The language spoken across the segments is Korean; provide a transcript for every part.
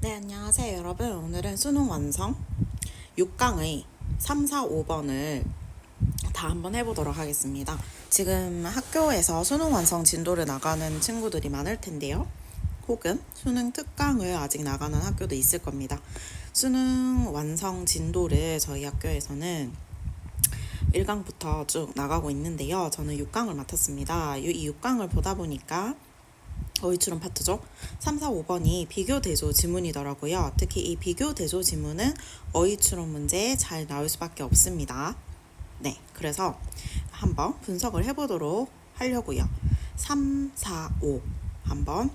네, 안녕하세요, 여러분. 오늘은 수능 완성 6강의 3, 4, 5번을 다 한번 해보도록 하겠습니다. 지금 학교에서 수능 완성 진도를 나가는 친구들이 많을 텐데요. 혹은 수능 특강을 아직 나가는 학교도 있을 겁니다. 수능 완성 진도를 저희 학교에서는 1강부터 쭉 나가고 있는데요. 저는 6강을 맡았습니다. 이 6강을 보다 보니까 어휘추론 파트죠. 3, 4, 5번이 비교 대조 지문이더라고요. 특히 이 비교 대조 지문은 어휘추론 문제에 잘 나올 수밖에 없습니다. 네, 그래서 한번 분석을 해보도록 하려고요. 3, 4, 5 한번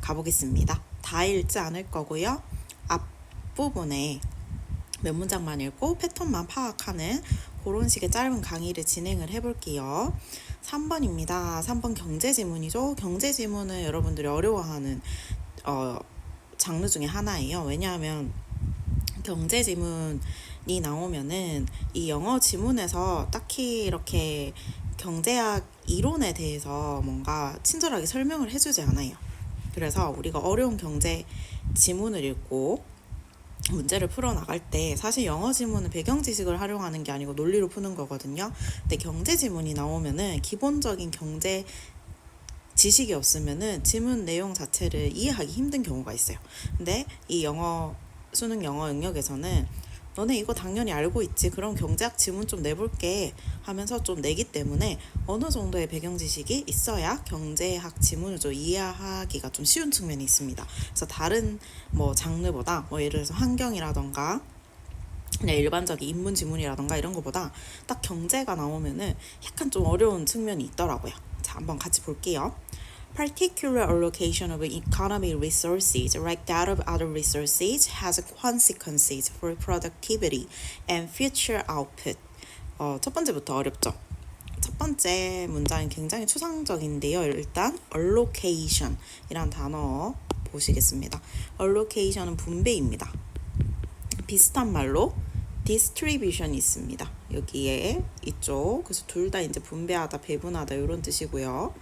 가보겠습니다. 다 읽지 않을 거고요. 앞부분에 몇 문장만 읽고 패턴만 파악하는 그런 식의 짧은 강의를 진행을 해볼게요. 3번입니다. 3번 경제 지문이죠. 경제 지문은 여러분들이 어려워하는 어, 장르 중에 하나예요. 왜냐하면 경제 지문이 나오면은 이 영어 지문에서 딱히 이렇게 경제학 이론에 대해서 뭔가 친절하게 설명을 해주지 않아요. 그래서 우리가 어려운 경제 지문을 읽고 문제를 풀어 나갈 때 사실 영어 지문은 배경 지식을 활용하는 게 아니고 논리로 푸는 거거든요. 근데 경제 지문이 나오면은 기본적인 경제 지식이 없으면은 지문 내용 자체를 이해하기 힘든 경우가 있어요. 근데 이 영어 수능 영어 영역에서는 너네 이거 당연히 알고 있지. 그럼 경제학 지문 좀 내볼게 하면서 좀 내기 때문에 어느 정도의 배경 지식이 있어야 경제학 지문을 좀 이해하기가 좀 쉬운 측면이 있습니다. 그래서 다른 뭐 장르보다 뭐 예를 들어서 환경이라던가 그냥 일반적인 인문 지문이라던가 이런 거보다 딱 경제가 나오면은 약간 좀 어려운 측면이 있더라고요. 자, 한번 같이 볼게요. Particular allocation of economic resources, like that of other resources, has consequences for productivity and future output. 어, 첫 번째부터 어렵죠. 첫 번째 문장이 굉장히 추상적인데요. 일단 allocation 이란 단어 보시겠습니다. allocation은 분배입니다. 비슷한 말로 distribution이 있습니다. 여기에 이쪽 그래서 둘 다 이제 분배하다 배분하다 이런 뜻이고요.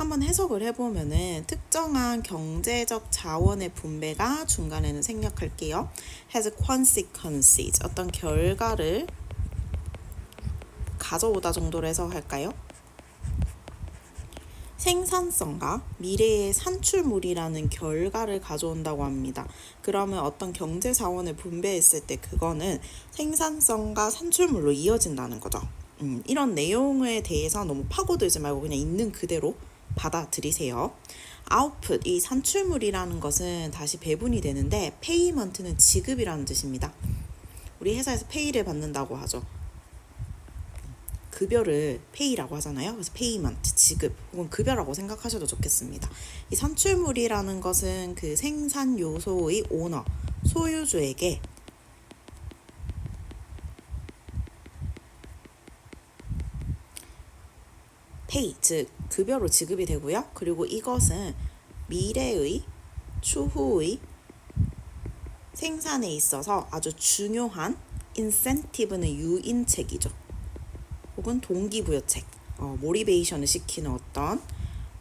한번 해석을 해보면은 특정한 경제적 자원의 분배가 중간에는 생략할게요. has consequences 어떤 결과를 가져오다 정도로 해석할까요? 생산성과 미래의 산출물이라는 결과를 가져온다고 합니다. 그러면 어떤 경제 자원을 분배했을 때 그거는 생산성과 산출물로 이어진다는 거죠. 음, 이런 내용에 대해서 너무 파고들지 말고 그냥 있는 그대로 받아들이세요. 아웃풋, 이 산출물이라는 것은 다시 배분이 되는데 페이먼트는 지급이라는 뜻입니다. 우리 회사에서 페이를 받는다고 하죠. 급여를 페이라고 하잖아요. 그래서 페이먼트, 지급 혹은 급여라고 생각하셔도 좋겠습니다. 이 산출물이라는 것은 그 생산 요소의 오너, 소유주에게 페이, 즉 급여로 지급이 되고요. 그리고 이것은 미래의 추후의 생산에 있어서 아주 중요한 인센티브는 유인책이죠. 혹은 동기부여책, 어, 모리베이션을 시키는 어떤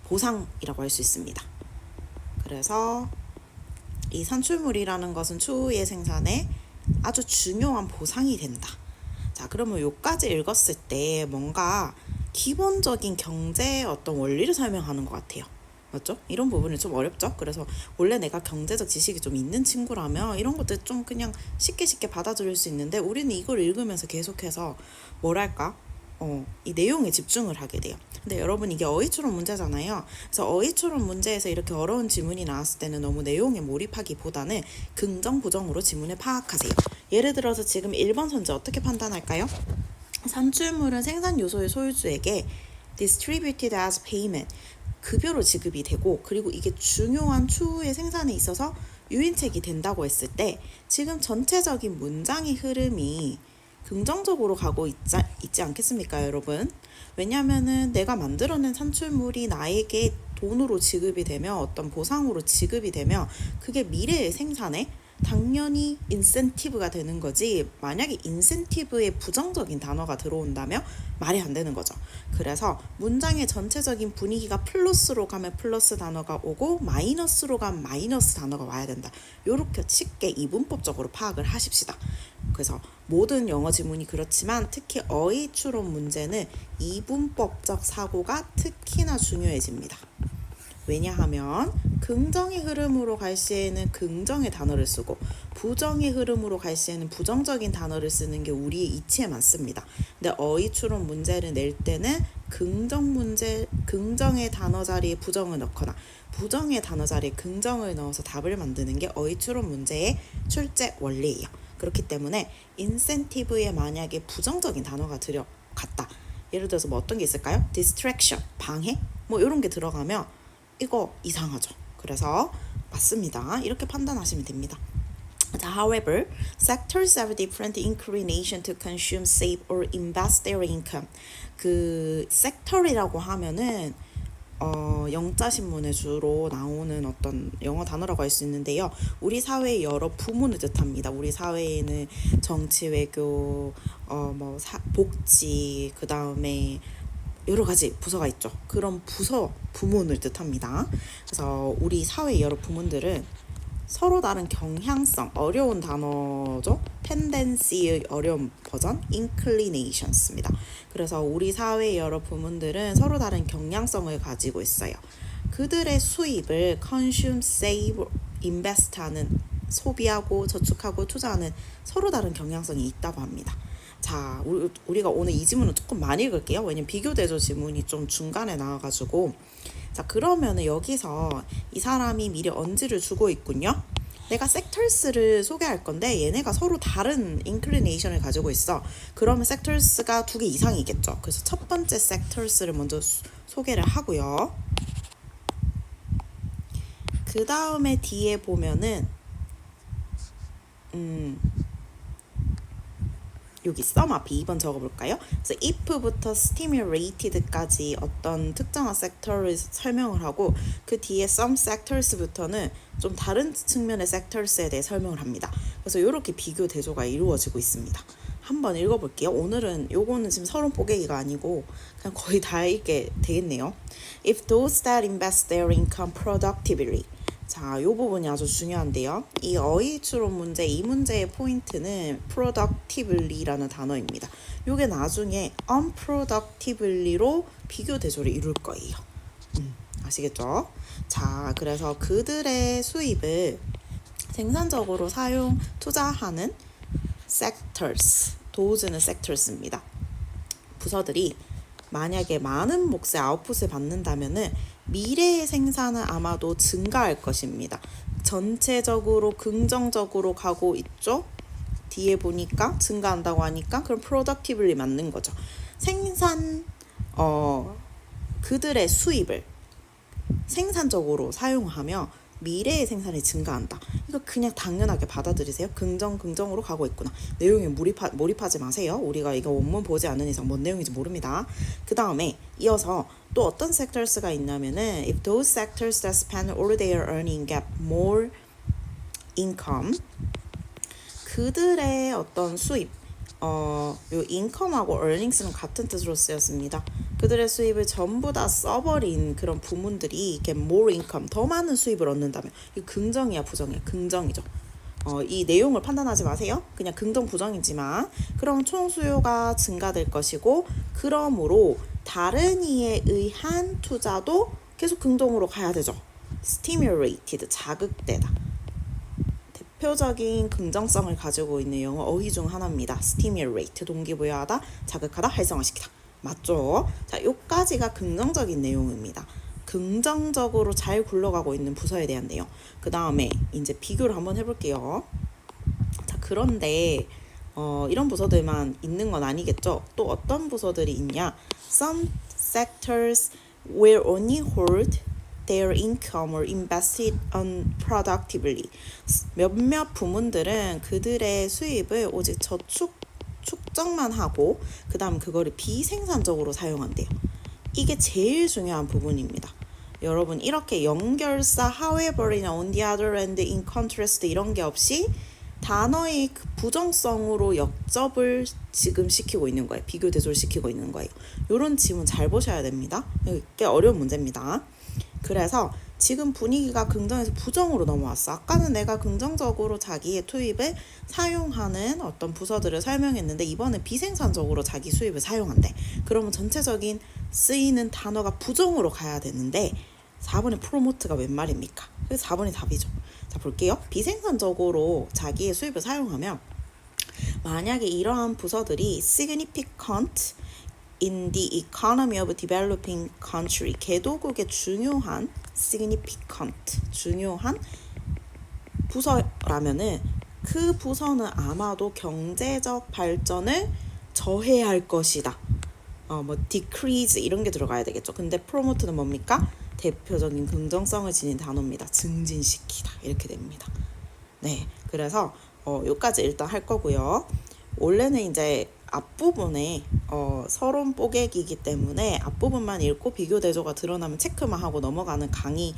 보상이라고 할 수 있습니다. 그래서 이 산출물이라는 것은 추후의 생산에 아주 중요한 보상이 된다. 자, 그러면 요까지 읽었을 때 뭔가 기본적인 경제의 어떤 원리를 설명하는 것 같아요. 맞죠? 이런 부분이 좀 어렵죠? 그래서 원래 내가 경제적 지식이 좀 있는 친구라면 이런 것들 좀 그냥 쉽게 쉽게 받아들일 수 있는데 우리는 이걸 읽으면서 계속해서 뭐랄까? 어, 이 내용에 집중을 하게 돼요. 근데 여러분 이게 어휘추론 문제잖아요. 그래서 어휘추론 문제에서 이렇게 어려운 지문이 나왔을 때는 너무 내용에 몰입하기보다는 긍정 부정으로 지문을 파악하세요. 예를 들어서 지금 1번 선지 어떻게 판단할까요? 산출물은 생산 요소의 소유주에게 distributed as payment 급여로 지급이 되고 그리고 이게 중요한 추후의 생산에 있어서 유인책이 된다고 했을 때 지금 전체적인 문장의 흐름이 긍정적으로 가고 있지, 있지 않겠습니까, 여러분? 왜냐하면은 내가 만들어낸 산출물이 나에게 돈으로 지급이 되며 어떤 보상으로 지급이 되며 그게 미래의 생산에 당연히 인센티브가 되는 거지 만약에 인센티브에 부정적인 단어가 들어온다면 말이 안 되는 거죠. 그래서 문장의 전체적인 분위기가 플러스로 가면 플러스 단어가 오고 마이너스로 가면 마이너스 단어가 와야 된다. 요렇게 쉽게 이분법적으로 파악을 하십시다. 그래서 모든 영어 지문이 그렇지만 특히 어휘 추론 문제는 이분법적 사고가 특히나 중요해집니다. 왜냐하면 긍정의 흐름으로 갈 시에는 긍정의 단어를 쓰고 부정의 흐름으로 갈 시에는 부정적인 단어를 쓰는 게 우리의 이치에 맞습니다. 근데 어휘 추론 문제를 낼 때는 긍정 문제 긍정의 단어 자리에 부정을 넣거나 부정의 단어 자리에 긍정을 넣어서 답을 만드는 게 어휘 추론 문제의 출제 원리예요. 그렇기 때문에 인센티브에 만약에 부정적인 단어가 들어갔다. 예를 들어서 뭐 어떤 게 있을까요? distraction, 방해? 뭐 이런 게 들어가면 이거 이상하죠. 그래서 맞습니다. 이렇게 판단하시면 됩니다. 자, however, sectors have different inclination to consume, save, or invest their income. 그 섹터리라고 하면은 어, 영자 신문에 주로 나오는 어떤 영어 단어라고 할 수 있는데요. 우리 사회의 여러 부문을 뜻합니다. 우리 사회에는 정치, 외교, 어, 뭐 사, 복지, 그 다음에 여러 가지 부서가 있죠. 그런 부서 부문을 뜻합니다. 그래서 우리 사회의 여러 부문들은 서로 다른 경향성, 어려운 단어죠. tendency의 어려운 버전, inclinations입니다. 그래서 우리 사회의 여러 부문들은 서로 다른 경향성을 가지고 있어요. 그들의 수입을 consume, save, invest하는 소비하고 저축하고 투자하는 서로 다른 경향성이 있다고 합니다. 자, 우리- 우리 가 오늘 이 지문은 조금 많이 읽을게요. 왜냐면 비교 대조 지문이 좀 중간에 나와가지고. 자, 그러면은 여기서 이 사람이 미리 언지를 주고 있군요. 내가 섹터스를 소개할 건데 얘네가 서로 다른 인클리네이션을 가지고 있어. 그러면 섹터스가 두 개 이상이겠죠. 그래서 첫 번째 섹터스를 먼저 수- 소개를 하고요. 그 다음에 뒤에 보면은 음 여기 sum 앞에 2번 적어볼까요? 그래서 if부터 stimulated까지 어떤 특정한 섹터를 설명을 하고 그 뒤에 some sectors부터는 좀 다른 측면의 sectors에 대해 설명을 합니다. 그래서 이렇게 비교 대조가 이루어지고 있습니다. 한번 읽어볼게요. 오늘은 요거는 지금 서론 뽀개기가 아니고 그냥 거의 다 읽게 되겠네요. If those that invest their income productively 자, 요 부분이 아주 중요한데요. 이 어휘 추론 문제, 이 문제의 포인트는 productively라는 단어입니다. 요게 나중에 unproductively로 비교 대조를 이룰 거예요. 음, 아시겠죠? 자, 그래서 그들의 수입을 생산적으로 사용, 투자하는 sectors, 도우즈는 sectors입니다. 부서들이 만약에 많은 몫의 아웃풋을 받는다면은 미래의 생산은 아마도 증가할 것입니다. 전체적으로 긍정적으로 가고 있죠. 뒤에 보니까 증가한다고 하니까 그럼 productively 맞는 거죠. 생산 어 그들의 수입을 생산적으로 사용하며 미래의 생산이 증가한다. 이거 그냥 당연하게 받아들이세요. 긍정 긍정으로 가고 있구나. 내용에 몰입하, 몰입하지 마세요. 우리가 이거 원문 보지 않는 이상 뭔 내용인지 모릅니다. 그 다음에 이어서 또 어떤 sectors가 있냐면은 if those sectors that spend all their earning get more income 그들의 어떤 수입 어, 요 income하고 earnings는 같은 뜻으로 쓰였습니다. 그들의 수입을 전부 다 써버린 그런 부문들이 이렇게 more income, 더 많은 수입을 얻는다면 이 긍정이야 부정이야? 긍정이죠. 어, 이 내용을 판단하지 마세요. 그냥 긍정 부정이지만 그럼 총 수요가 증가될 것이고 그러므로 다른 이에 의한 투자도 계속 긍정으로 가야 되죠. stimulated 자극되다. 대표적인 긍정성을 가지고 있는 영어 어휘 중 하나입니다. stimulate 동기부여하다, 자극하다, 활성화시키다. 맞죠? 자, 요까지가 긍정적인 내용입니다. 긍정적으로 잘 굴러가고 있는 부서에 대한 내용. 그 다음에 이제 비교를 한번 해볼게요. 자, 그런데 어, 이런 부서들만 있는 건 아니겠죠? 또 어떤 부서들이 있냐? Some sectors will only hold their income or invest it unproductively. 몇몇 부문들은 그들의 수입을 오직 저축 축적만 하고 그다음 그거를 비생산적으로 사용한대요. 이게 제일 중요한 부분입니다. 여러분 이렇게 연결사 however이나 on the other hand, in contrast 이런 게 없이 단어의 그 부정성으로 역접을 지금 시키고 있는 거예요. 비교 대조를 시키고 있는 거예요. 이런 지문 잘 보셔야 됩니다. 꽤 어려운 문제입니다. 그래서 지금 분위기가 긍정에서 부정으로 넘어왔어. 아까는 내가 긍정적으로 자기의 투입을 사용하는 어떤 부서들을 설명했는데 이번에 비생산적으로 자기 수입을 사용한대. 그러면 전체적인 쓰이는 단어가 부정으로 가야 되는데 4번의 프로모트가 웬 말입니까? 그래서 4번이 답이죠. 자 볼게요. 비생산적으로 자기의 수입을 사용하면 만약에 이러한 부서들이 significant in the economy of developing country 개도국의 중요한 significant 중요한 부서라면은 그 부서는 아마도 경제적 발전을 저해할 것이다. 어, 뭐 decrease 이런 게 들어가야 되겠죠. 근데 promote는 뭡니까? 대표적인 긍정성을 지닌 단어입니다. 증진시키다 이렇게 됩니다. 네, 그래서 어, 요까지 일단 할 거고요. 원래는 이제 앞부분에 어, 서론 뽀개기이기 때문에 앞부분만 읽고 비교 대조가 드러나면 체크만 하고 넘어가는 강의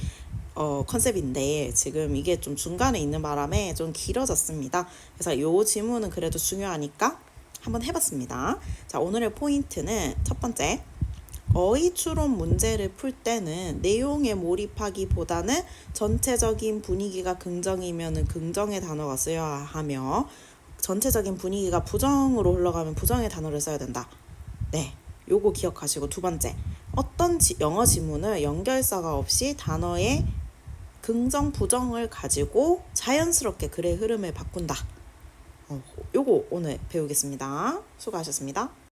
어, 컨셉인데 지금 이게 좀 중간에 있는 바람에 좀 길어졌습니다. 그래서 요 지문은 그래도 중요하니까 한번 해봤습니다. 자, 오늘의 포인트는 첫 번째. 어휘 추론 문제를 풀 때는 내용에 몰입하기보다는 전체적인 분위기가 긍정이면은 긍정의 단어가 쓰여야 하며 전체적인 분위기가 부정으로 흘러가면 부정의 단어를 써야 된다. 네. 요거 기억하시고 두 번째. 어떤 지, 영어 지문을 연결사가 없이 단어의 긍정 부정을 가지고 자연스럽게 글의 흐름을 바꾼다. 어, 요거 오늘 배우겠습니다. 수고하셨습니다.